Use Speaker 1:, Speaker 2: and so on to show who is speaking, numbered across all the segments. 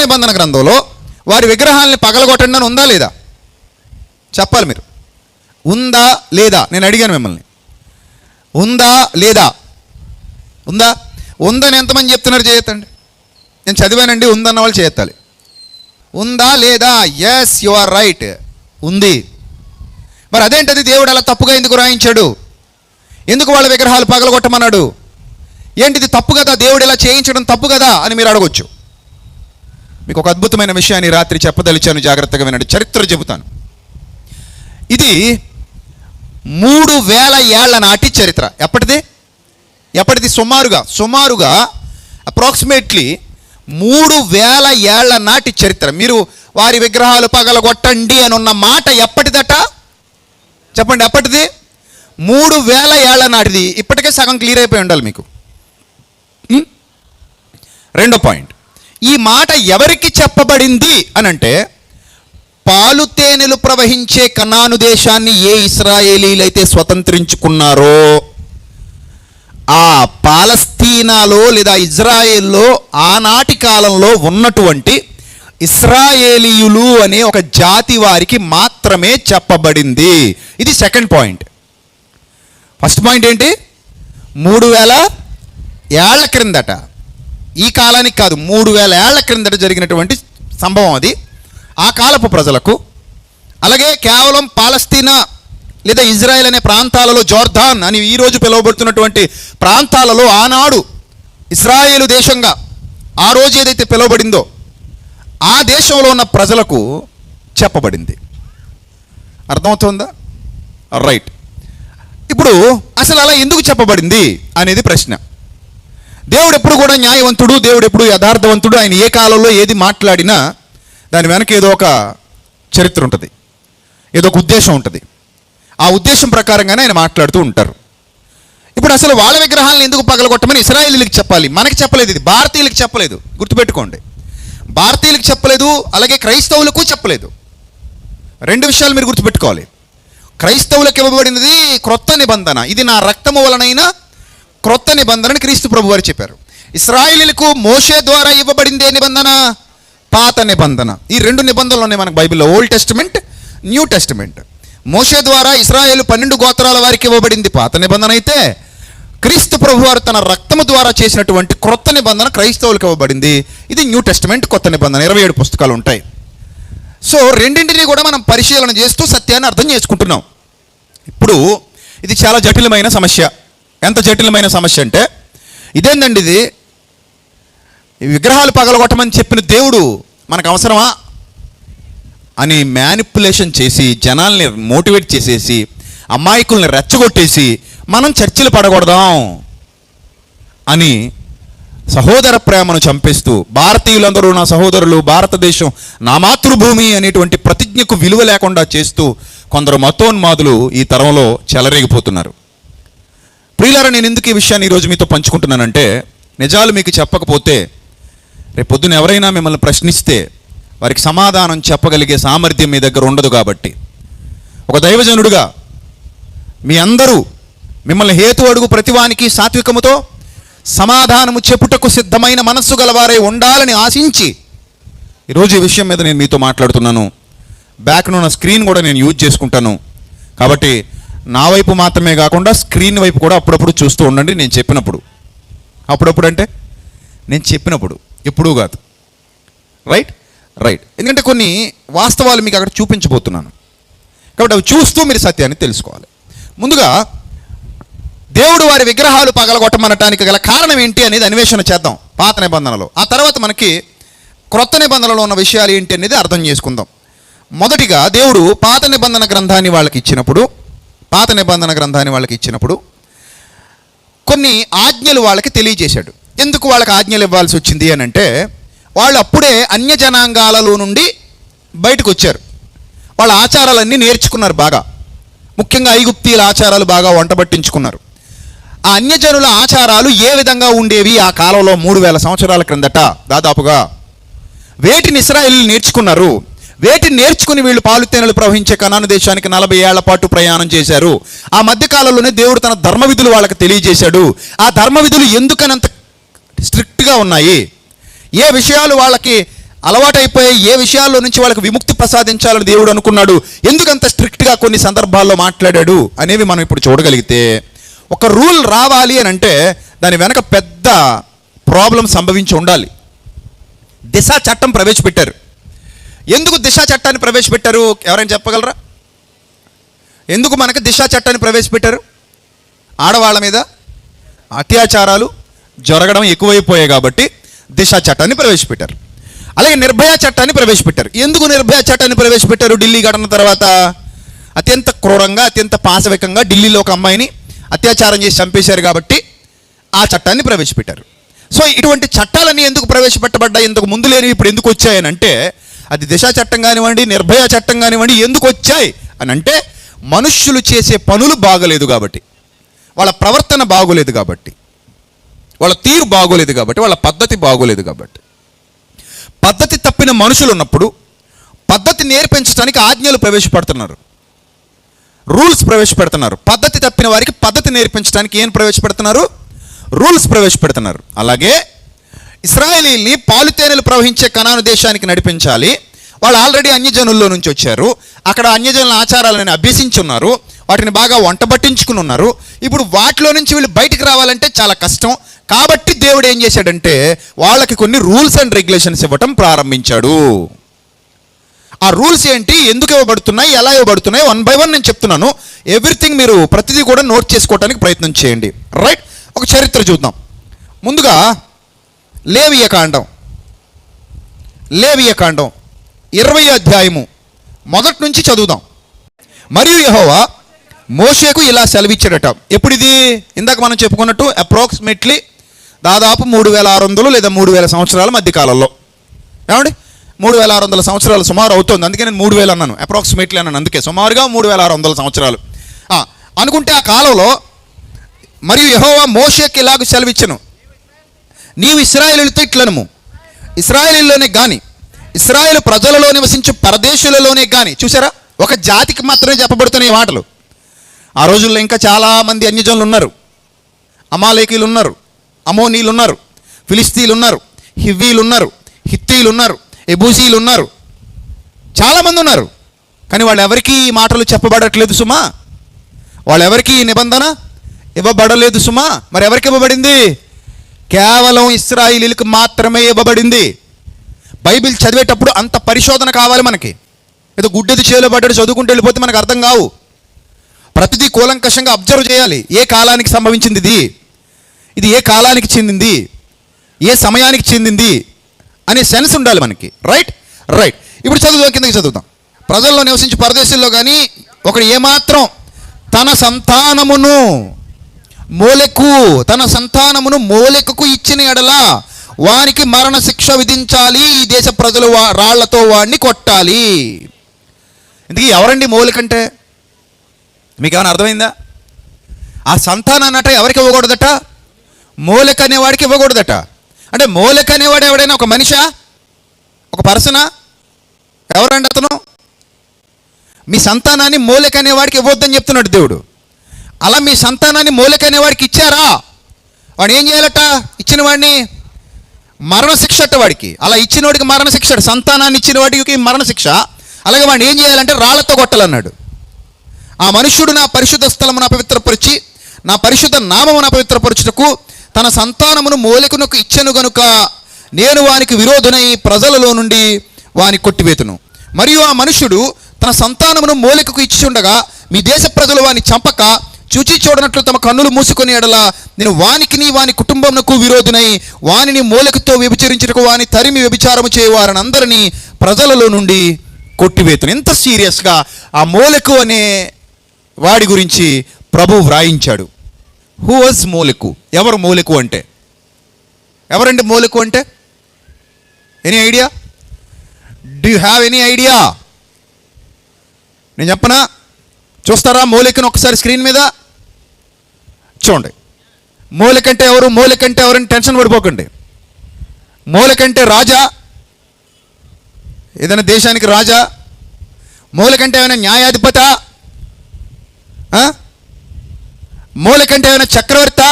Speaker 1: నిబంధన గ్రంథంలో వారి విగ్రహాలని పగలగొట్టండి అని ఉందా లేదా? చెప్పాలి మీరు. ఉందా లేదా? నేను అడిగాను మిమ్మల్ని. ఉందా లేదా? ఉందా? ఉందని ఎంతమంది చెప్తున్నారు చేయొద్దండి? నేను చదివానండి ఉందన్న వాళ్ళు చేయెత్తాలి ఉందా లేదా? ఎస్ యు ఆర్ రైట్ ఉంది. మరి అదేంటది? దేవుడు అలా తప్పుగా ఎందుకు రాయించాడు? ఎందుకు వాళ్ళ విగ్రహాలు పగలగొట్టమన్నాడు? ఏంటిది తప్పు కదా? దేవుడు ఇలా చేయించడం తప్పు కదా? అని మీరు అడగొచ్చు. మీకు ఒక అద్భుతమైన విషయాన్ని రాత్రి చెప్పదలిచాను జాగ్రత్తగా వినండి. చరిత్ర చెబుతాను. ఇది మూడు వేల ఏళ్ళ నాటి చరిత్ర. ఎప్పటిది? ఎప్పటిది? సుమారుగా సుమారుగా అప్రాక్సిమేట్లీ మూడు వేల ఏళ్ళ నాటి చరిత్ర. మీరు వారి విగ్రహాలు పగలగొట్టండి అని ఉన్న మాట ఎప్పటిదట? చెప్పండి ఎప్పటిది? మూడు వేల ఏళ్ళ నాటిది. ఇప్పటికే సగం క్లియర్ అయిపోయి ఉండాలి మీకు. రెండో పాయింట్ ఈ మాట ఎవరికి చెప్పబడింది అని అంటే పాలు తేనెలు ప్రవహించే కనాను దేశాన్ని ఏ ఇస్రాయేలీలైతే స్వతంత్రించుకున్నారో ఆ పాలస్తీనాలో లేదా ఇజ్రాయెల్లో ఆనాటి కాలంలో ఉన్నటువంటి ఇస్రాయేలీయులు అనే ఒక జాతి వారికి మాత్రమే చెప్పబడింది. ఇది సెకండ్ పాయింట్ ఫస్ట్ పాయింట్ ఏంటి? మూడు వేల ఏళ్ళ క్రిందట ఈ కాలానికి కాదు మూడు వేల ఏళ్ళ క్రిందట జరిగినటువంటి సంభవం అది. ఆ కాలపు ప్రజలకు అలాగే కేవలం పాలస్తీనా లేదా ఇజ్రాయెల్ అనే ప్రాంతాలలో జోర్దాన్ అని ఈరోజు పిలువబడుతున్నటువంటి ప్రాంతాలలో ఆనాడు ఇస్రాయేలు దేశంగా ఆ రోజు ఏదైతే పిలువబడిందో ఆ దేశంలో ఉన్న ప్రజలకు చెప్పబడింది. అర్థమవుతుందా? రైట్. ఇప్పుడు అసలు అలా ఎందుకు చెప్పబడింది అనేది ప్రశ్న. దేవుడు ఎప్పుడు కూడా న్యాయవంతుడు దేవుడు ఎప్పుడు యథార్థవంతుడు ఆయన ఏ కాలంలో ఏది మాట్లాడినా దాని వెనక ఏదో ఒక చరిత్ర ఉంటుంది. ఏదో ఒక ఉద్దేశం ఉంటుంది. ఆ ఉద్దేశం ప్రకారంగానే ఆయన మాట్లాడుతూ ఉంటారు. ఇప్పుడు అసలు వాళ్ళ విగ్రహాలను ఎందుకు పగలగొట్టమని ఇస్రాయేలీలకు చెప్పాలి? మనకి చెప్పలేదు ఇది. భారతీయులకు చెప్పలేదు. గుర్తుపెట్టుకోండి. భారతీయులకు చెప్పలేదు అలాగే క్రైస్తవులకు చెప్పలేదు. రెండు విషయాలు మీరు గుర్తుపెట్టుకోవాలి. క్రైస్తవులకు ఇవ్వబడినది క్రొత్త నిబంధన. ఇది నా రక్తము వలనైనా క్రొత్త నిబంధనని క్రీస్తు ప్రభు వారు చెప్పారు. ఇస్రాయిలీలకు మోషే ద్వారా ఇవ్వబడింది ఏ నిబంధన? పాత నిబంధన. ఈ రెండు నిబంధనలు ఉన్నాయి మనకు బైబిల్లో. Old testament new testament. మోషే ద్వారా ఇస్రాయేల్ పన్నెండు గోత్రాల వారికి ఇవ్వబడింది పాత నిబంధన అయితే క్రీస్తు ప్రభు వారు తన రక్తము ద్వారా చేసినటువంటి క్రొత్త నిబంధన క్రైస్తవులకు ఇవ్వబడింది. ఇది న్యూ టెస్టిమెంట్ కొత్త నిబంధన. ఇరవై ఏడు పుస్తకాలు ఉంటాయి. సో రెండింటినీ కూడా మనం పరిశీలన చేస్తూ సత్యాన్ని అర్థం చేసుకుంటున్నాం. ఇప్పుడు ఇది చాలా జటిలమైన సమస్య. ఎంత జటిలమైన సమస్య అంటే ఇదేందండి ఇది? ఈ విగ్రహాలు పగలగొట్టమని చెప్పిన దేవుడు మనకు అవసరమా అని మ్యానిపులేషన్ చేసి జనాల్ని మోటివేట్ చేసేసి అమాయకుల్ని రెచ్చగొట్టేసి మనం చర్చలు పడకూడదాం అని సహోదర ప్రేమను చంపేస్తూ భారతీయులందరూ నా సహోదరులు భారతదేశం నా మాతృభూమి అనేటువంటి ప్రతిజ్ఞకు విలువ లేకుండా చేస్తూ కొందరు మతోన్మాదులు ఈ తరంలో చెలరేగిపోతున్నారు. ప్రియులారా నేను ఎందుకు ఈ విషయాన్ని ఈరోజు మీతో పంచుకుంటున్నానంటే నిజాలు మీకు చెప్పకపోతే రేపు పొద్దున ఎవరైనా మిమ్మల్ని ప్రశ్నిస్తే వారికి సమాధానం చెప్పగలిగే సామర్థ్యం మీ దగ్గర ఉండదు కాబట్టి. ఒక దైవజనుడుగా మీ అందరూ మిమ్మల్ని హేతు అడుగు ప్రతివానికి సాత్వికముతో సమాధానము చెప్పుటకు సిద్ధమైన మనస్సు గలవారే ఉండాలని ఆశించి ఈరోజు ఈ విషయం మీద నేను మీతో మాట్లాడుతున్నాను. బ్యాక్ను ఉన్న స్క్రీన్ కూడా నేను యూజ్ చేసుకుంటాను. కాబట్టి నా వైపు మాత్రమే కాకుండా స్క్రీన్ వైపు కూడా అప్పుడప్పుడు చూస్తూ ఉండండి నేను చెప్పినప్పుడు. అప్పుడప్పుడు అంటే? నేను చెప్పినప్పుడు. ఎప్పుడూ కాదు. రైట్ రైట్ ఎందుకంటే కొన్ని వాస్తవాలు మీకు అక్కడ చూపించబోతున్నాను. కాబట్టి అవి చూస్తూ మీరు సత్యాన్ని తెలుసుకోవాలి. ముందుగా దేవుడు వారి విగ్రహాలు పగలగొట్టమనటానికి గల కారణం ఏంటి అనేది అన్వేషణ చేద్దాం పాత నిబంధనలో. ఆ తర్వాత మనకి క్రొత్త నిబంధనలో ఉన్న విషయాలు ఏంటి అనేది అర్థం చేసుకుందాం. మొదటిగా దేవుడు పాత నిబంధన గ్రంథాన్ని వాళ్ళకి ఇచ్చినప్పుడు పాత నిబంధన గ్రంథాన్ని వాళ్ళకి ఇచ్చినప్పుడు కొన్ని ఆజ్ఞలు వాళ్ళకి తెలియజేశాడు. ఎందుకు వాళ్ళకి ఆజ్ఞలు ఇవ్వాల్సి వచ్చింది అని అంటే వాళ్ళు అప్పుడే అన్య జనాంగాలలో నుండి బయటకు వచ్చారు. వాళ్ళ ఆచారాలన్నీ నేర్చుకున్నారు బాగా. ముఖ్యంగా ఐగుప్తీల ఆచారాలు బాగా వంటబట్టించుకున్నారు ఆ అన్యజనుల ఆచారాలు ఏ విధంగా ఉండేవి? ఆ కాలంలో మూడు వేల సంవత్సరాల క్రిందట దాదాపుగా వేటిని ఇస్రాయిల్ నేర్చుకున్నారు? వేటిని నేర్చుకుని వీళ్ళు పాలుతేనలు ప్రవహించే కనాను దేశానికి నలభై ఏళ్ళ పాటు ప్రయాణం చేశారు. ఆ మధ్యకాలంలోనే దేవుడు తన ధర్మ విధులు వాళ్ళకి తెలియజేశాడు. ఆ ధర్మ విధులు ఎందుకనంత స్ట్రిక్ట్గా ఉన్నాయి? ఏ విషయాలు వాళ్ళకి అలవాటైపోయి ఏ విషయాల్లో నుంచి వాళ్ళకి విముక్తి ప్రసాదించాలని దేవుడు అనుకున్నాడు? ఎందుకంత స్ట్రిక్ట్గా కొన్ని సందర్భాల్లో మాట్లాడాడు? అనేవి మనం ఇప్పుడు చూడగలిగితే ఒక రూల్ రావాలి అని అంటే దాని వెనక పెద్ద ప్రాబ్లం సంభవించి ఉండాలి. దిశ చట్టం ప్రవేశపెట్టారు. ఎందుకు దిశా చట్టాన్ని ప్రవేశపెట్టారు? ఎవరైనా చెప్పగలరా? ఎందుకు మనకు దిశా చట్టాన్ని ప్రవేశపెట్టారు? ఆడవాళ్ళ మీద అత్యాచారాలు జరగడం ఎక్కువైపోయాయి కాబట్టి దిశా చట్టాన్ని ప్రవేశపెట్టారు. అలాగే నిర్భయ చట్టాన్ని ప్రవేశపెట్టారు. ఎందుకు నిర్భయ చట్టాన్ని ప్రవేశపెట్టారు ఢిల్లీ ఘటన తర్వాత? అత్యంత క్రూరంగా అత్యంత పాశవికంగా ఢిల్లీలో ఒక అమ్మాయిని అత్యాచారం చేసి చంపేశారు కాబట్టి ఆ చట్టాన్ని ప్రవేశపెట్టారు. సో ఇటువంటి చట్టాలన్నీ ఎందుకు ప్రవేశపెట్టబడ్డాయి? ఇంతకు ముందు లేనివి ఇప్పుడు ఎందుకు వచ్చాయని అంటే అది దిశ చట్టం కానివ్వండి నిర్భయ చట్టం కానివ్వండి ఎందుకు వచ్చాయి? అని అంటే మనుష్యులు చేసే పనులు బాగలేదు కాబట్టి వాళ్ళ ప్రవర్తన బాగోలేదు కాబట్టి వాళ్ళ తీరు బాగోలేదు కాబట్టి వాళ్ళ పద్ధతి బాగోలేదు కాబట్టి. పద్ధతి తప్పిన మనుషులు ఉన్నప్పుడు పద్ధతి నేర్పించడానికి ఆజ్ఞలు ప్రవేశపెడుతున్నారు. రూల్స్ ప్రవేశపెడుతున్నారు. పద్ధతి తప్పిన వారికి పద్ధతి నేర్పించడానికి ఏం ప్రవేశపెడుతున్నారు? రూల్స్ ప్రవేశపెడుతున్నారు. అలాగే ఇస్రాయేలీల్ని పాలుతేనెలు ప్రవహించే కనాను దేశానికి నడిపించాలి. వాళ్ళు ఆల్రెడీ అన్యజనుల్లో నుంచి వచ్చారు. అక్కడ అన్యజనుల ఆచారాలను అభ్యసించి ఉన్నారు వాటిని బాగా వంట పట్టించుకుని ఉన్నారు ఇప్పుడు వాటిలో నుంచి వీళ్ళు బయటికి రావాలంటే చాలా కష్టం. కాబట్టి దేవుడు ఏం చేశాడంటే వాళ్ళకి కొన్ని రూల్స్ అండ్ రెగ్యులేషన్స్ ఇవ్వటం ప్రారంభించాడు. ఆ రూల్స్ ఏంటి? ఎందుకు ఇవ్వబడుతున్నాయి? ఎలా ఇవ్వబడుతున్నాయి? వన్ బై వన్ నేను చెప్తున్నాను. ఎవ్రీథింగ్ మీరు ప్రతిదీ కూడా నోట్ చేసుకోవడానికి ప్రయత్నం చేయండి. రైట్? ఒక చరిత్ర చూద్దాం. ముందుగా లేవియ కాండం లేవియ కాండం ఇరవై అధ్యాయము. మొదటి నుంచి చదువుదాం. మరియు యహోవా మోషేకు ఇలా సెలవిచ్చాడట. ఎప్పుడిది? ఇందాక మనం చెప్పుకున్నట్టు అప్రాక్సిమేట్లీ దాదాపు మూడు వేల ఆరు వందలు లేదా మూడు వేల సంవత్సరాల మధ్య కాలంలో ఏమండి? మూడు వేల ఆరు వందల సంవత్సరాలు సుమారు అవుతుంది. అందుకే నేను మూడు వేలు అన్నాను. అప్రాక్సిమేట్లీ అన్నాను. అందుకే సుమారుగా మూడు వేల ఆరు వందల సంవత్సరాలు. అనుకుంటే ఆ కాలంలో మరియు యహోవా మోషేకి ఇలాగ సెలవిచ్చను. నీవు ఇస్రాయేలులతో ఇట్లనము ఇస్రాయేలీలోనే కానీ ఇస్రాయేల్ ప్రజలలో నివసించు పరదేశులలోనే కానీ చూసారా ఒక జాతికి మాత్రమే చెప్పబడుతున్నాయి మాటలు. ఆ రోజుల్లో ఇంకా చాలామంది అన్యజనులు ఉన్నారు. అమాలేకీలు ఉన్నారు అమోనీలు ఉన్నారు ఫిలిస్తీన్లు ఉన్నారు హివ్వీలు ఉన్నారు హిత్తీలు ఉన్నారు ఎబూసీలు ఉన్నారు. చాలామంది ఉన్నారు. కానీ వాళ్ళు ఎవరికీ ఈ మాటలు చెప్పబడట్లేదు సుమా? వాళ్ళెవరికి ఈ నిబంధన ఇవ్వబడలేదు సుమా? మరి ఎవరికి ఇవ్వబడింది? కేవలం ఇస్రాయిలీలకు మాత్రమే ఇవ్వబడింది. బైబిల్ చదివేటప్పుడు అంత పరిశోధన కావాలి మనకి. ఏదో గుడ్డది చేలో పడ్డాడు చదువుకుంటూ వెళ్ళిపోతే మనకు అర్థం కావు. ప్రతిదీ కూలంకషంగా అబ్జర్వ్ చేయాలి. ఏ కాలానికి సంభవించింది ఇది? ఇది ఏ కాలానికి చెందింది? ఏ సమయానికి చెందింది? అనే సెన్స్ ఉండాలి మనకి. రైట్? రైట్. ఇప్పుడు చదువుదాం కిందకి చదువుదాం. ప్రజల్లో నివసించి పరదేశంలో కానీ ఒకడు ఏమాత్రం తన సంతానమును మోలెకు తన సంతానమును మోలెకు ఇచ్చిన ఎడల వానికి మరణ శిక్ష విధించాలి ఈ దేశ ప్రజలు వా- రాళ్ళతో వాడిని కొట్టాలి. ఇందుకే ఎవరండి మోలికంటే? మీకు ఏమైనా అర్థమైందా? ఆ సంతానాన్నట ఎవరికి ఇవ్వకూడదట? మోలిక అనేవాడికి ఇవ్వకూడదట. అంటే మూలక అనేవాడు ఎవడైనా ఒక మనిషా? ఒక పర్సనా? ఎవరండి అతను? మీ సంతానాన్ని మోలిక అనేవాడికి ఇవ్వద్దని చెప్తున్నాడు దేవుడు. అలా మీ సంతానాన్ని మూలక అనేవాడికి ఇచ్చారా? వాడు ఏం చేయాలట? ఇచ్చిన వాడిని మరణశిక్ష అట్ట వాడికి. అలా ఇచ్చిన వాడికి మరణశిక్ష సంతానాన్ని ఇచ్చిన వాడికి మరణశిక్ష. అలాగే వాడిని ఏం చేయాలంటే రాళ్ళతో కొట్టాలన్నాడు. ఆ మనుష్యుడు నా పరిశుద్ధ స్థలమును అపవిత్రపరిచి నా పరిశుద్ధ నామమును అపవిత్రపరచుటకు తన సంతానమును మూలకునకు ఇచ్చను గనుక నేను వానికి విరోధునై ప్రజలలో నుండి వాని కొట్టివేతును. మరియు ఆ మనుష్యుడు తన సంతానమును మూలికకు ఇచ్చుండగా మీ దేశ ప్రజలు వాని చంపక చూచి చూడనట్లు తమ కన్నులు మూసుకొని ఎడల నేను వానికిని వాని కుటుంబంకు విరోధునై వానిని మూలకతో వ్యభిచరించుటకు వాని తరిమి వ్యభిచారము చేయవారని అందరినీ ప్రజలలో నుండి కొట్టివేతను. ఎంత సీరియస్గా ఆ మూలకు అనే వాడి గురించి ప్రభు వ్రాయించాడు. హూ వాజ్ మూలకు? ఎవరు మూలకు అంటే? ఎవరండి మూలకు అంటే? Any idea do you have any idea నేను చెప్పనా? చూస్తారా మూలికను ఒకసారి స్క్రీన్ మీద? చూడండి. మూలకంటే ఎవరు మూలకంటే ఎవరని టెన్షన్ పడిపోకండి. మూలకంటే రాజా ఏదైనా దేశానికి రాజా మూలకంటే ఏమైనా న్యాయాధిపత మూలకంటే ఏమైనా చక్రవర్త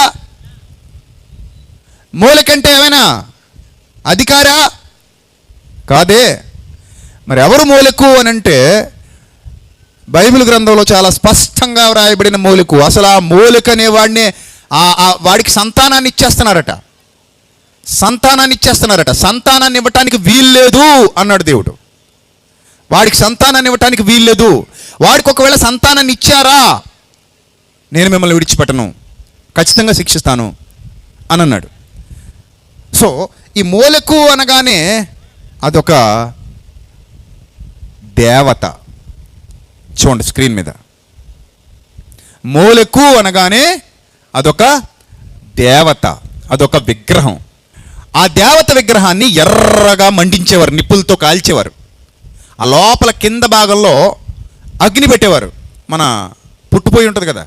Speaker 1: మూలకంటే ఏమైనా అధికారా? కాదే. మరి ఎవరు మూలకు అని అంటే బైబిల్ గ్రంథంలో చాలా స్పష్టంగా వ్రాయబడిన మూలికు. అసలు ఆ మూలిక అనే వాడిని వాడికి సంతానాన్ని ఇచ్చేస్తున్నారట. సంతానాన్ని ఇచ్చేస్తున్నారట. సంతానాన్ని ఇవ్వటానికి వీల్లేదు అన్నాడు దేవుడు. వాడికి సంతానాన్ని ఇవ్వటానికి వీల్లేదు వాడికి ఒకవేళ సంతానాన్ని ఇచ్చారా? నేను మిమ్మల్ని విడిచిపెట్టను. ఖచ్చితంగా శిక్షిస్తాను అని అన్నాడు సో ఈ మూలకు అనగానే అదొక దేవత. చూడండి స్క్రీన్ మీద. మూలకు అనగానే అదొక దేవత అదొక విగ్రహం. ఆ దేవత విగ్రహాన్ని ఎర్రగా మండించేవారు నిప్పులతో కాల్చేవారు. ఆ లోపల కింద భాగంలో అగ్ని పెట్టేవారు. మన పుట్టుపోయి ఉంటుంది కదా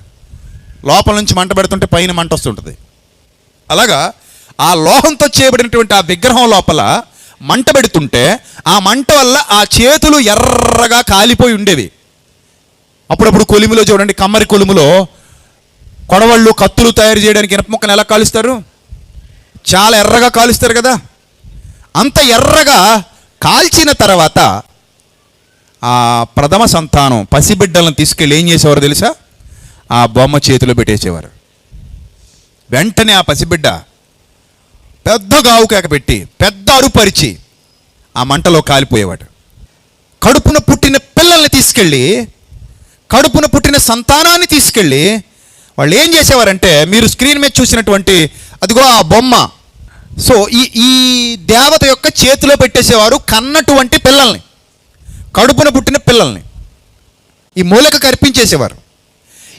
Speaker 1: లోపల నుంచి మంట పెడుతుంటే పైన మంట వస్తుంటుంది. అలాగా ఆ లోహంతో చేయబడినటువంటి ఆ విగ్రహం లోపల మంట పెడుతుంటే ఆ మంట వల్ల ఆ చేతులు ఎర్రగా కాలిపోయి ఉండేవి. అప్పుడప్పుడు కొలిమిలో చూడండి కమ్మరి కొలుములో కొడవళ్ళు కత్తులు తయారు చేయడానికి ఇనప ముక్కను ఎలా కాలుస్తారు? చాలా ఎర్రగా కాలుస్తారు కదా. అంత ఎర్రగా కాల్చిన తర్వాత ఆ ప్రథమ సంతానం పసిబిడ్డలను తీసుకెళ్ళి ఏం చేసేవారు తెలుసా? ఆ బొమ్మ చేతిలో పెట్టేసేవారు. వెంటనే ఆ పసిబిడ్డ పెద్ద గావు కేక పెట్టి పెద్ద అరుపరిచి ఆ మంటలో కాలిపోయేవాడు. కడుపున పుట్టిన పిల్లల్ని తీసుకెళ్ళి కడుపున పుట్టిన సంతానాన్ని తీసుకెళ్ళి వాళ్ళు ఏం చేసేవారంటే మీరు స్క్రీన్ మీద చూసినటువంటి అదిగో ఆ బొమ్మ. సో ఈ ఈ దేవత యొక్క చేతిలో పెట్టేసేవారు కన్నటువంటి పిల్లల్ని. కడుపున పుట్టిన పిల్లల్ని. ఈ మూలక కర్పించేసేవారు.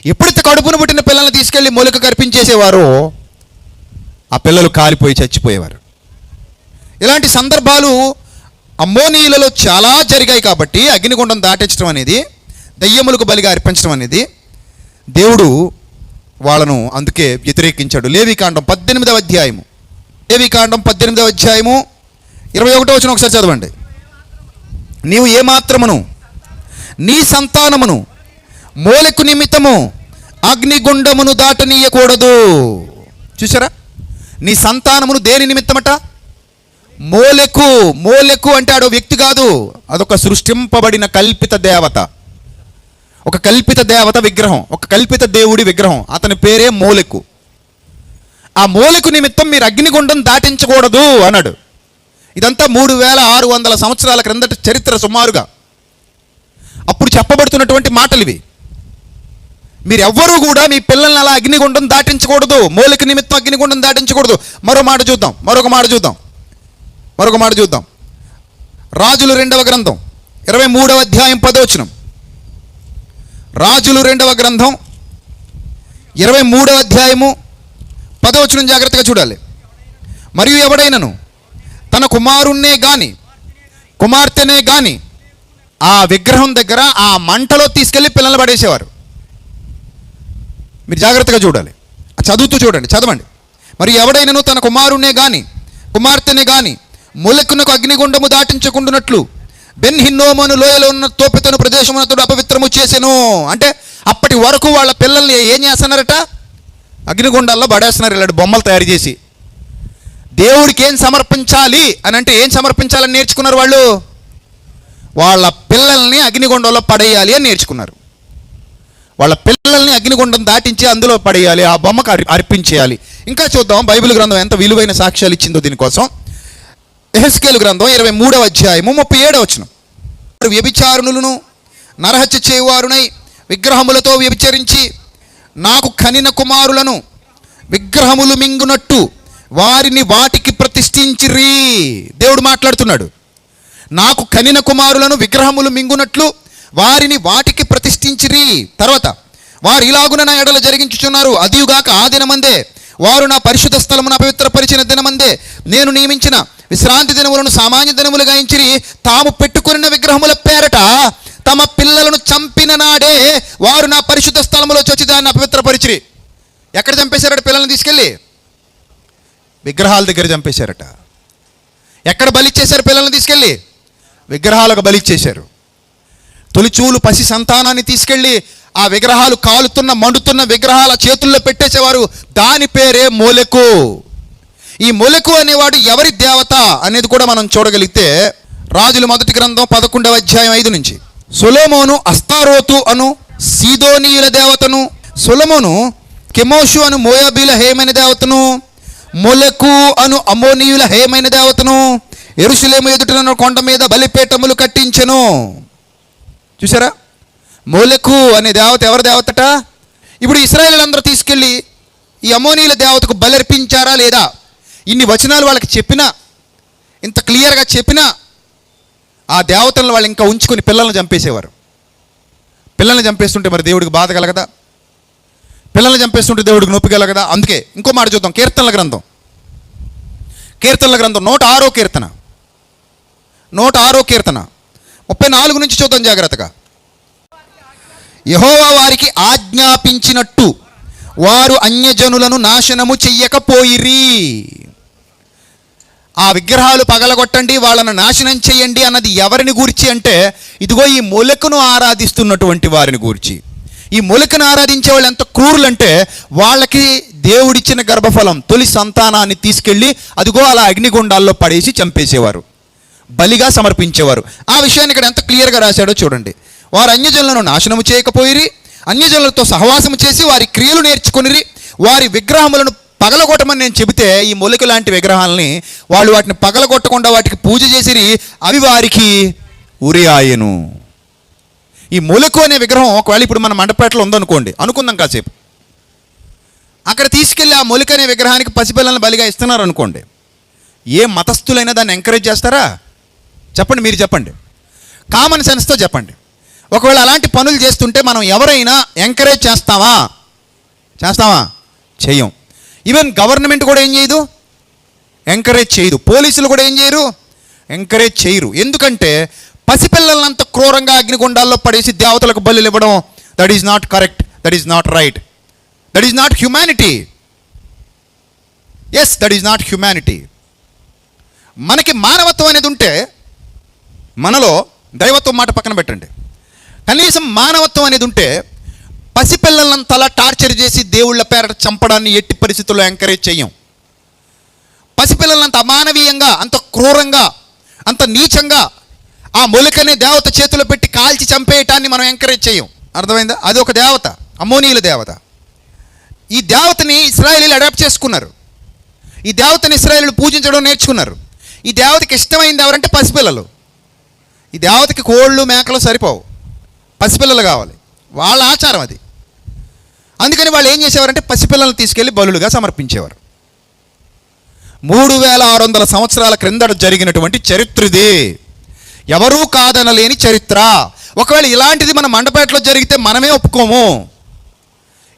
Speaker 1: ఎప్పుడైతే కడుపున పుట్టిన పిల్లల్ని తీసుకెళ్ళి మూలక కర్పించేసేవారో ఆ పిల్లలు కాలిపోయి చచ్చిపోయేవారు. ఇలాంటి సందర్భాలు అమ్మోనీయులలో చాలా జరిగాయి కాబట్టి అగ్నిగుండం దాటించడం అనేది దయ్యములకు బలిగా అర్పించడం అనేది దేవుడు వాళ్ళను అందుకే వ్యతిరేకించాడు. లేవికాండం పద్దెనిమిదవ అధ్యాయము. లేవికాండం పద్దెనిమిదవ అధ్యాయము ఇరవై ఒకటో వచ్చిన ఒకసారి చదవండి. నీవు ఏమాత్రమును నీ సంతానమును మూలకు నిమిత్తము అగ్నిగుండమును దాటనీయకూడదు. చూసారా నీ సంతానమును దేని నిమిత్తమట? మోలెకు మోలెకు అంటే ఆడో వ్యక్తి కాదు. అదొక సృష్టింపబడిన కల్పిత దేవత. ఒక కల్పిత దేవత విగ్రహం ఒక కల్పిత దేవుడి విగ్రహం. అతని పేరే మోలెకు ఆ మోలెకు నిమిత్తం మీరు అగ్నిగుండం దాటించకూడదు అన్నాడు. ఇదంతా మూడు వేల ఆరు వందల సంవత్సరాల క్రిందట చరిత్ర సుమారుగా. అప్పుడు చెప్పబడుతున్నటువంటి మాటలు ఇవి. మీరెవ్వరూ కూడా మీ పిల్లల్ని అలా అగ్నిగుండం దాటించకూడదు. మూలిక నిమిత్తం అగ్నిగుండం దాటించకూడదు. మరో మాట చూద్దాం మరొక మాట చూద్దాం మరొక మాట చూద్దాం. రాజులు రెండవ గ్రంథం ఇరవై మూడవ అధ్యాయం పదవచనం. రాజులు రెండవ గ్రంథం ఇరవై మూడవ అధ్యాయము పదవచనం జాగ్రత్తగా చూడాలి. మరియు ఎవడైనను? తన కుమారుణ్ణే గాని కుమార్తెనే గాని ఆ విగ్రహం దగ్గర ఆ మంటలో తీసుకెళ్ళి పిల్లలు పడేసేవారు. మీరు జాగ్రత్తగా చూడాలి. చదువుతూ చూడండి చదవండి. మరి ఎవడైనను? తన కుమారుణ్ణే గాని కుమార్తెనే గాని ములక్కునకు అగ్నిగుండము దాటించకుండునట్లు బెన్ హిన్నోమను లోయలో ఉన్న తోపితను ప్రదేశమునతుడు అపవిత్రము చేసెను. అంటే అప్పటి వరకు వాళ్ళ పిల్లల్ని ఏం చేస్తున్నారట? అగ్నిగుండాల్లో పడేస్తున్నారు ఇలాంటి బొమ్మలు తయారు చేసి. దేవుడికి ఏం సమర్పించాలి అని అంటే ఏం సమర్పించాలని నేర్చుకున్నారు వాళ్ళు? వాళ్ళ పిల్లల్ని అగ్నిగుండంలో పడేయాలి అని నేర్చుకున్నారు. వాళ్ళ పిల్లల్ని అగ్నిగుండం దాటించి అందులో పడేయాలి ఆ బొమ్మకు అర్పించేయాలి. ఇంకా చూద్దాం బైబిల్ గ్రంథం ఎంత విలువైన సాక్ష్యాలు ఇచ్చిందో దీనికోసం. ఎహెస్కేలు గ్రంథం ఇరవై మూడవ అధ్యాయము ముప్పై ఏడవ వచ్చిన వ్యభిచారుణులను నరహత్య చేయువారునై విగ్రహములతో వ్యభిచరించి నాకు కనిన కుమారులను విగ్రహములు మింగునట్టు వారిని వాటికి ప్రతిష్ఠించిరి. దేవుడు మాట్లాడుతున్నాడు. నాకు కనిన కుమారులను విగ్రహములు మింగునట్లు వారిని వాటికి ప్రతిష్ఠించిరి. తర్వాత వారు ఇలాగున నా ఎడల జరిగించుచున్నారు. అదియుగాక ఆ దినమందే వారు నా పరిశుద్ధ స్థలమును అపవిత్రపరిచిన దినమందే నేను నియమించిన విశ్రాంతి దినములను సామాన్య దినములుగా ఎంచిరి. తాము పెట్టుకున్న విగ్రహముల పేరట తమ పిల్లలను చంపిన నాడే వారు నా పరిశుద్ధ స్థలములో చొచ్చి దాన్ని అపవిత్రపరిచిరి. ఎక్కడ చంపేశారట పిల్లల్ని తీసుకెళ్ళి? విగ్రహాల దగ్గర చంపేశారట. ఎక్కడ బలిచ్చేశారు పిల్లల్ని తీసుకెళ్ళి? విగ్రహాలకు బలిచ్చేశారు తొలిచూలు పసి సంతానాన్ని తీసుకెళ్ళి ఆ విగ్రహాలు కాలుతున్న మండుతున్న విగ్రహాల చేతుల్లో పెట్టేసేవారు. దాని పేరే మోలెకు. ఈ మొలకు అనేవాడు ఎవరి దేవత అనేది కూడా మనం చూడగలిగితే రాజుల మొదటి గ్రంథం పదకొండవ అధ్యాయం ఐదు నుంచి. సొలోమోను అస్తారోతు అను సీదోనీయుల దేవతను సులమోను కెమోషు అను మోయాబీల హేమైన దేవతను మొలకు అను అమోనీయుల హేమైన దేవతను ఎరుసలేము ఎదుటను కొండ మీద బలిపేటములు కట్టించెను. చూసారా మొలకు అనే దేవత ఎవరి దేవతట? ఇప్పుడు ఇస్రాయేల్ అందరూ తీసుకెళ్ళి ఈ అమోనీయుల దేవతకు బలర్పించారా లేదా? ఇన్ని వచనాలు వాళ్ళకి చెప్పినా ఇంత క్లియర్గా చెప్పినా ఆ దేవతలను వాళ్ళు ఇంకా ఉంచుకొని పిల్లల్ని చంపేసేవారు. పిల్లల్ని చంపేస్తుంటే మరి దేవుడికి బాధ కలగదా? పిల్లల్ని చంపేస్తుంటే దేవుడికి నొప్పి కలగదా? అందుకే ఇంకో మాట చూద్దాం కీర్తనల గ్రంథం. కీర్తనల గ్రంథం నూట ఆరో కీర్తన. నూట ఆరో కీర్తన. ముప్పై నాలుగు నుంచి చూద్దాం జాగ్రత్తగా. యహోవా వారికి ఆజ్ఞాపించినట్టు వారు అన్యజనులను నాశనము చెయ్యకపోయిరి. ఆ విగ్రహాలు పగలగొట్టండి వాళ్ళను నాశనం చేయండి అన్నది ఎవరిని గూర్చి అంటే ఇదిగో ఈ మొలకను ఆరాధిస్తున్నటువంటి వారిని గూర్చి. ఈ మొలకను ఆరాధించే వాళ్ళు ఎంత క్రూరులంటే వాళ్ళకి దేవుడిచ్చిన గర్భఫలం తొలి సంతానాన్ని తీసుకెళ్ళి అదిగో అలా అగ్నిగుండాల్లో పడేసి చంపేసేవారు. బలిగా సమర్పించేవారు. ఆ విషయాన్ని ఇక్కడ ఎంత క్లియర్గా రాశాడో చూడండి. వారు అన్యజనులను నాశనము చేయకపోయిరి అన్యజనులతో సహవాసము చేసి వారి క్రియలు నేర్చుకుని వారి విగ్రహములను పగలగొట్టమని నేను చెబితే ఈ మొలిక లాంటి విగ్రహాలని వాళ్ళు వాటిని పగలగొట్టకుండా వాటికి పూజ చేసిరి అవి వారికి ఉరి ఆయను. ఈ మొలకు అనే విగ్రహం ఒకవేళ ఇప్పుడు మన మండపేటలో ఉందనుకోండి అనుకుందాం కాసేపు. అక్కడ తీసుకెళ్ళి ఆ మొలిక అనే విగ్రహానికి పసిపిల్లలను బలిగా ఇస్తున్నారు అనుకోండి ఏ మతస్థులైనా దాన్ని ఎంకరేజ్ చేస్తారా? చెప్పండి మీరు చెప్పండి. కామన్ సెన్స్తో చెప్పండి. ఒకవేళ అలాంటి పనులు చేస్తుంటే మనం ఎవరైనా ఎంకరేజ్ చేస్తావా? చేస్తావా? చెయ్యం. ఈవెన్ గవర్నమెంట్ కూడా ఏం చేయదు? ఎంకరేజ్ చేయదు. పోలీసులు కూడా ఏం చేయరు? ఎంకరేజ్ చేయరు. ఎందుకంటే పసిపిల్లలంత క్రూరంగా అగ్నిగుండాల్లో పడేసి దేవతలకు బలులు ఇవ్వడం that is not correct that is not right that is not humanity yes that is not humanity మనకి మానవత్వం అనేది ఉంటే మనలో దైవత్వం మాట పక్కన పెట్టండి. కనీసం మానవత్వం అనేది ఉంటే పసిపిల్లలంతలా టార్చర్ చేసి దేవుళ్ళ పేరట చంపడాన్ని ఎట్టి పరిస్థితుల్లో ఎంకరేజ్ చెయ్యం పసిపిల్లలంత అమానవీయంగా అంత క్రూరంగా అంత నీచంగా ఆ మొలికనే దేవత చేతిలో పెట్టి కాల్చి చంపేయటాన్ని మనం ఎంకరేజ్ చేయం. అర్థమైందా? అది ఒక దేవత అమోనీయుల దేవత. ఈ దేవతని ఇస్రాయలీలు అడాప్ట్ చేసుకున్నారు. ఈ దేవతని ఇస్రాయలీలు పూజించడం నేర్చుకున్నారు. ఈ దేవతకి ఇష్టమైంది ఎవరంటే పసిపిల్లలు. ఈ దేవతకి కోళ్ళు మేకలు సరిపోవు. పసిపిల్లలు కావాలి. వాళ్ళ ఆచారం అది. అందుకని వాళ్ళు ఏం చేసేవారంటే పసిపిల్లల్ని తీసుకెళ్ళి బలులుగా సమర్పించేవారు. మూడు వేల ఆరు వందల సంవత్సరాల క్రిందట జరిగినటువంటి చరిత్ర ఇది ఎవరూ కాదనలేని చరిత్ర. ఒకవేళ ఇలాంటిది మన మండపేటలో జరిగితే మనమే ఒప్పుకోము.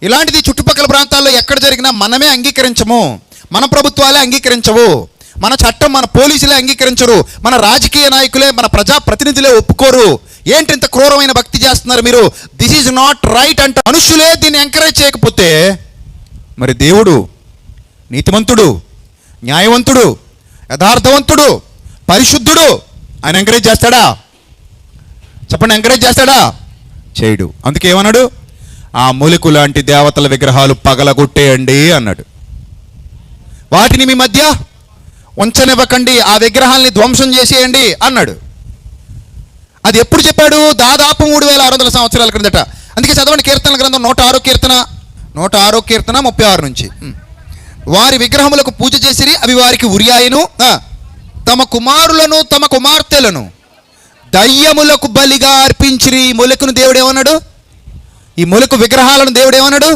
Speaker 1: ఇలాంటిది చుట్టుపక్కల ప్రాంతాల్లో ఎక్కడ జరిగినా మనమే అంగీకరించము. మన ప్రభుత్వాలే అంగీకరించవు. మన చట్టం మన పోలీసులే అంగీకరించరు. మన రాజకీయ నాయకులే మన ప్రజా ప్రతినిధులే ఒప్పుకోరు. ఏంటి ఇంత క్రూరమైన భక్తి చేస్తున్నారు మీరు? దిస్ ఈజ్ నాట్ రైట్ అంటే. మనుషులే దీన్ని ఎంకరేజ్ చేయకపోతే మరి దేవుడు నీతిమంతుడు న్యాయవంతుడు యథార్థవంతుడు పరిశుద్ధుడు ఆయన ఎంకరేజ్ చేస్తాడా? చెప్పండి ఎంకరేజ్ చేస్తాడా? చేయడు. అందుకే ఏమన్నాడు? ఆ మూలికు లాంటి దేవతల విగ్రహాలు పగలగొట్టేయండి అన్నాడు. వాటిని మీ మధ్య ఉంచనివ్వకండి ఆ విగ్రహాల్ని ధ్వంసం చేసేయండి అన్నాడు. అది ఎప్పుడు చెప్పాడు? దాదాపు మూడు వేల ఆరు వందల సంవత్సరాల క్రిందట. అందుకే చదవండి కీర్తన గ్రంథం నూట ఆరో కీర్తన నూట ఆరో కీర్తన ముప్పై ఆరు నుంచి. వారి విగ్రహములకు పూజ చేసిరి అవి వారికి ఉరియాయను తమ కుమారులను తమ కుమార్తెలను దయ్యములకు బలిగా అర్పించిరి. ఈ మొలకును దేవుడు ఏమన్నాడు? ఈ మొలకు విగ్రహాలను దేవుడు ఏమన్నాడు?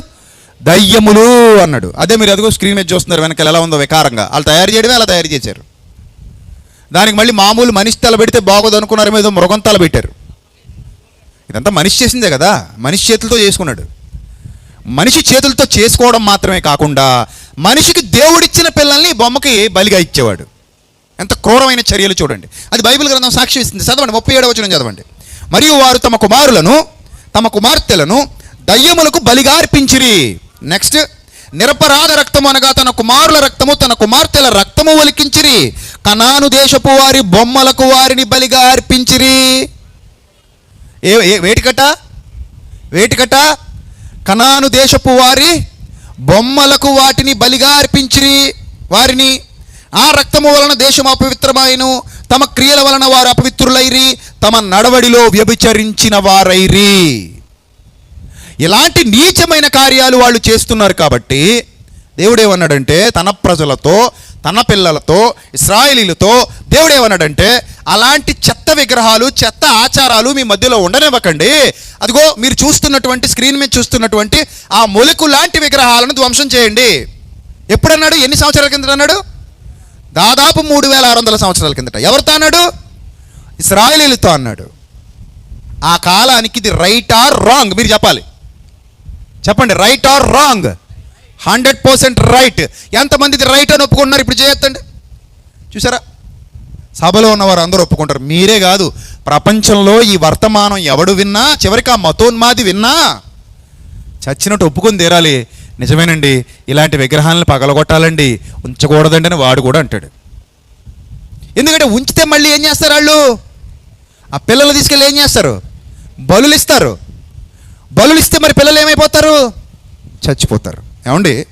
Speaker 1: దయ్యములు అన్నాడు. అదే మీరు అదిగో స్క్రీన్ మీద చూస్తున్నారు వెనకాల ఎలా ఉందో వికారంగా. వాళ్ళు తయారు చేయడమే అలా తయారు చేశారు. దానికి మళ్ళీ మామూలు మనిషి తల పెడితే బాగోదు అనుకున్నారు మీద మృగం తల పెట్టారు. ఇదంతా మనిషి చేసిందే కదా. మనిషి చేతులతో చేసుకున్నాడు. మనిషి చేతులతో చేసుకోవడం మాత్రమే కాకుండా మనిషికి దేవుడిచ్చిన పిల్లల్ని బొమ్మకి బలిగా ఇచ్చేవాడు. ఎంత క్రూరమైన చర్యలు చూడండి. అది బైబిల్ గ్రంథం సాక్షి ఇస్తుంది. చదవండి. ముప్పై ఏడవ వచనం చదవండి. మరియు వారు తమ కుమారులను తమ కుమార్తెలను దయ్యములకు బలిగా అర్పించిరి. నెక్స్ట్ నిరపరాధ రక్తము అనగా తన కుమారుల రక్తము తన కుమార్తెల రక్తము ఒలికించిరి. కనాను దేశపు వారి బొమ్మలకు వారిని బలిగా అర్పించిరి. ఏ వేటికట? వేటికట? కనాను దేశపు వారి బొమ్మలకు వాటిని బలిగా అర్పించిరి. వారిని ఆ రక్తము వలన దేశం అపవిత్రమాయను. తమ క్రియల వలన వారు అపవిత్రులైరి. తమ నడవడిలో వ్యభిచరించిన వారైరి. ఇలాంటి నీచమైన కార్యాలు వాళ్ళు చేస్తున్నారు కాబట్టి దేవుడేమన్నాడంటే తన ప్రజలతో తన పిల్లలతో ఇస్రాయేలీలతో దేవుడు ఏమన్నాడంటే అలాంటి చెత్త విగ్రహాలు చెత్త ఆచారాలు మీ మధ్యలో ఉండనివ్వకండి. అదిగో మీరు చూస్తున్నటువంటి స్క్రీన్ మీద చూస్తున్నటువంటి ఆ మొలుకు లాంటి విగ్రహాలను ధ్వంసం చేయండి. ఎప్పుడన్నాడు? ఎన్ని సంవత్సరాల కిందట అన్నాడు? దాదాపు మూడు వేల ఆరు వందల సంవత్సరాల కిందట. ఎవరితో అన్నాడు? ఇస్రాయలీలతో అన్నాడు. ఆ కాలానికి ఇది రైట్ ఆర్ రాంగ్ మీరు చెప్పాలి. చెప్పండి right or wrong hundred percent right. ఎంతమందిది right అని ఒప్పుకుంటున్నారు? ఇప్పుడు చేయొద్దండి. చూసారా? సభలో ఉన్నవారు అందరూ ఒప్పుకుంటారు. మీరే కాదు ప్రపంచంలో ఈ వర్తమానం ఎవడు విన్నా చివరికి ఆ మతోన్మాది విన్నా చచ్చినట్టు ఒప్పుకొని తీరాలి. నిజమేనండి ఇలాంటి విగ్రహాలను పగలగొట్టాలండి. ఉంచకూడదండి అని వాడు కూడా అంటాడు. ఎందుకంటే ఉంచితే మళ్ళీ ఏం చేస్తారు వాళ్ళు? ఆ పిల్లలు తీసుకెళ్ళి ఏం చేస్తారు? బలులు ఇస్తారు బలులు ఇస్తే మరి పిల్లలు ఏమైపోతారు? చచ్చిపోతారు. ఏమండి?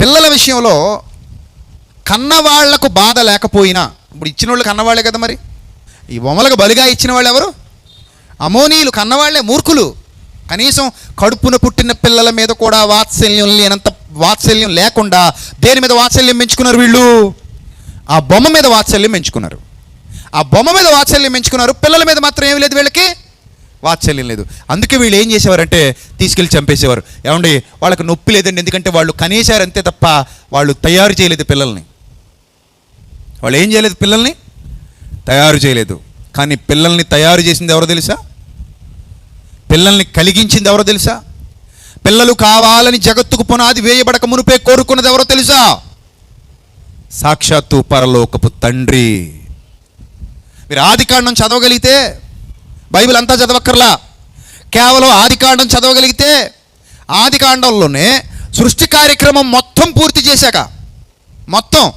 Speaker 1: పిల్లల విషయంలో కన్నవాళ్ళకు బాధ లేకపోయినా ఇప్పుడు ఇచ్చిన వాళ్ళు కన్నవాళ్ళే కదా మరి? ఈ బొమ్మలకు బలిగా ఇచ్చిన వాళ్ళు ఎవరు? అమోనీయులు కన్నవాళ్ళే మూర్ఖులు. కనీసం కడుపున పుట్టిన పిల్లల మీద కూడా వాత్సల్యం లేనంత వాత్సల్యం లేకుండా దేని మీద వాత్సల్యం పెంచుకున్నారు వీళ్ళు? ఆ బొమ్మ మీద వాత్సల్యం పెంచుకున్నారు. ఆ బొమ్మ మీద వాత్సల్యం పెంచుకున్నారు పిల్లల మీద మాత్రం ఏమి లేదు వీళ్ళకి. వాత్సల్యం లేదు. అందుకే వీళ్ళు ఏం చేసేవారంటే తీసుకెళ్ళి చంపేసేవారు. ఏమండి వాళ్ళకి నొప్పి లేదండి ఎందుకంటే వాళ్ళు కనీసారు అంతే తప్ప వాళ్ళు తయారు చేయలేదు పిల్లల్ని. వాళ్ళు ఏం చేయలేదు పిల్లల్ని? తయారు చేయలేదు. కానీ పిల్లల్ని తయారు చేసింది ఎవరో తెలుసా? పిల్లల్ని కలిగించింది ఎవరో తెలుసా? పిల్లలు కావాలని జగత్తుకు పునాది వేయబడక మునిపే కోరుకున్నది ఎవరో తెలుసా? సాక్షాత్తు పరలోకపు తండ్రి. మీరు ఆది కాండం చదవగలిగితే బైబిల్ అంతా చదవక్కర్లా. కేవలం ఆదికాండం చదవగలిగితే ఆదికాండంలోనే సృష్టి కార్యక్రమం మొత్తం పూర్తి చేశాక మొత్తం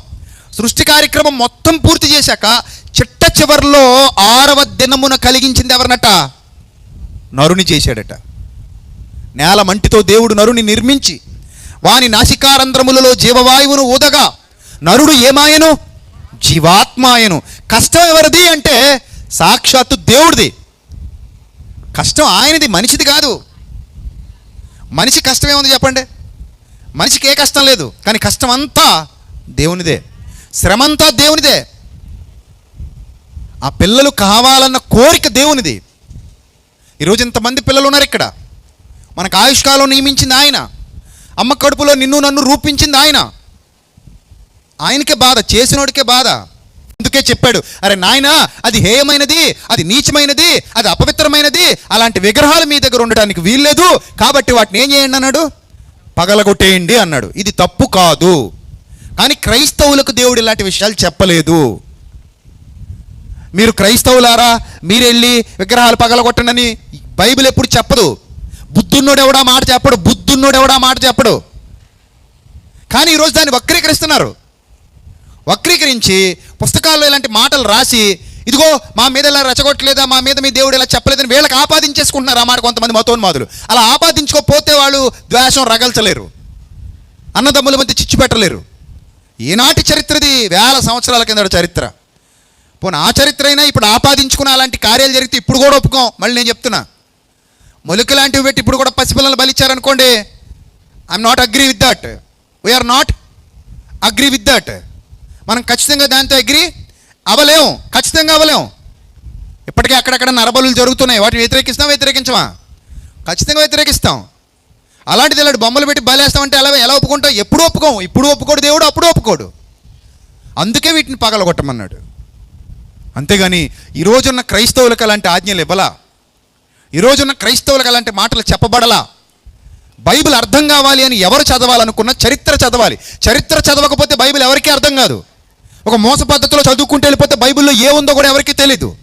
Speaker 1: సృష్టి కార్యక్రమం మొత్తం పూర్తి చేశాక చిట్ట చివరిలో ఆరవ దినమున కలిగించింది ఎవరినట? నరుని చేశాడట. నేల మంటితో దేవుడు నరుని నిర్మించి వాని నాసికారంధ్రములలో జీవవాయువును ఊదగా నరుడు ఏమాయను? జీవాత్మాయను. కష్టం ఎవరిది అంటే సాక్షాత్తు దేవుడిది. కష్టం ఆయనది మనిషిది కాదు. మనిషి కష్టం ఏముంది చెప్పండి? మనిషికి ఏ కష్టం లేదు కానీ కష్టం అంతా దేవునిదే. శ్రమంతా దేవునిదే. ఆ పిల్లలు కావాలన్న కోరిక దేవునిది. ఈరోజు ఇంతమంది పిల్లలు ఉన్నారు ఇక్కడ. మనకు ఆయుష్కాలం నియమించింది ఆయన. అమ్మ కడుపులో నిన్ను నన్ను రూపించింది ఆయన. ఆయనకే బాధ చేసినోడికే బాధ. అందుకే చెప్పాడు అరే నాయనా అది హేయమైనది అది నీచమైనది అది అపవిత్రమైనది అలాంటి విగ్రహాలు మీ దగ్గర ఉండటానికి వీల్లేదు కాబట్టి వాటిని ఏం చేయండి? అన్నాడు. పగలగొట్టేయండి అన్నాడు. ఇది తప్పు కాదు. కానీ క్రైస్తవులకు దేవుడు ఇలాంటి విషయాలు చెప్పలేదు. మీరు క్రైస్తవులారా మీరు వెళ్ళి విగ్రహాలు పగలగొట్టండి బైబిల్ ఎప్పుడు చెప్పదు. బుద్ధున్నోడు ఎవడా మాట చెప్పడు బుద్ధున్నోడు ఎవడా మాట చెప్పడు. కానీ ఈరోజు దాన్ని వక్రీకరిస్తున్నారు. వక్రీకరించి పుస్తకాల్లో ఇలాంటి మాటలు రాసి ఇదిగో మా మీద ఇలా రెచ్చగొట్టలేదా మా మీద మీ దేవుడు ఇలా చెప్పలేదని వీళ్ళకి ఆపాదించేసుకుంటున్నారు ఆ మాట కొంతమంది మతోన్మాదులు. అలా ఆపాదించుకోకపోతే వాళ్ళు ద్వేషం రగల్చలేరు. అన్నదమ్ముల మధ్య చిచ్చు పెట్టలేరు. ఈనాటి చరిత్రది వేల సంవత్సరాల కింద చరిత్ర. పోనీ ఆ చరిత్ర అయినా ఇప్పుడు ఆపాదించుకున్న అలాంటి కార్యాలు జరిగితే ఇప్పుడు కూడా ఒప్పుకోం. మళ్ళీ నేను చెప్తున్నా. మొలుకు లాంటివి పెట్టి ఇప్పుడు కూడా పసిపిల్లలు బలిచ్చారనుకోండి I'm not agree with that we're not agree with that మనం ఖచ్చితంగా దాంతో అగ్రి అవ్వలేము ఖచ్చితంగా అవ్వలేము ఇప్పటికే అక్కడక్కడ నరబలులు జరుగుతున్నాయి. వాటిని వ్యతిరేకిస్తాం వ్యతిరేకించమా? ఖచ్చితంగా వ్యతిరేకిస్తాం. అలాంటిది ఇలాంటి బొమ్మలు పెట్టి బలేస్తామంటే ఎలా ఎలా ఒప్పుకుంటాం? ఎప్పుడు ఒప్పుకోం. ఇప్పుడు ఒప్పుకోడు దేవుడు అప్పుడు ఒప్పుకోడు. అందుకే వీటిని పగలగొట్టమన్నాడు. అంతేగాని ఈ క్రైస్తవులకు అలాంటి ఆజ్ఞలు ఇవ్వలా? ఈ రోజున్న క్రైస్తవులకు అలాంటి మాటలు చెప్పబడలా? బైబిల్ అర్థం కావాలి అని ఎవరు చదవాలనుకున్నా చరిత్ర చదవాలి. చరిత్ర చదవకపోతే బైబిల్ ఎవరికీ అర్థం కాదు. ఒక మోస పద్ధతిలో చదువుకుంటూ వెళ్ళిపోతే బైబిల్లో ఏ ఉందో కూడా ఎవరికీ తెలీదు.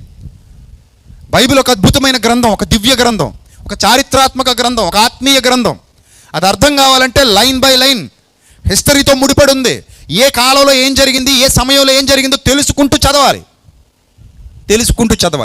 Speaker 1: బైబిల్ ఒక అద్భుతమైన గ్రంథం ఒక దివ్య గ్రంథం ఒక చారిత్రాత్మక గ్రంథం ఒక ఆత్మీయ గ్రంథం. అది అర్థం కావాలంటే లైన్ బై లైన్ హిస్టరీతో ముడిపడి ఉంది ఏ కాలంలో ఏం జరిగింది ఏ సమయంలో ఏం జరిగిందో తెలుసుకుంటూ చదవాలి. తెలుసుకుంటూ చదవాలి.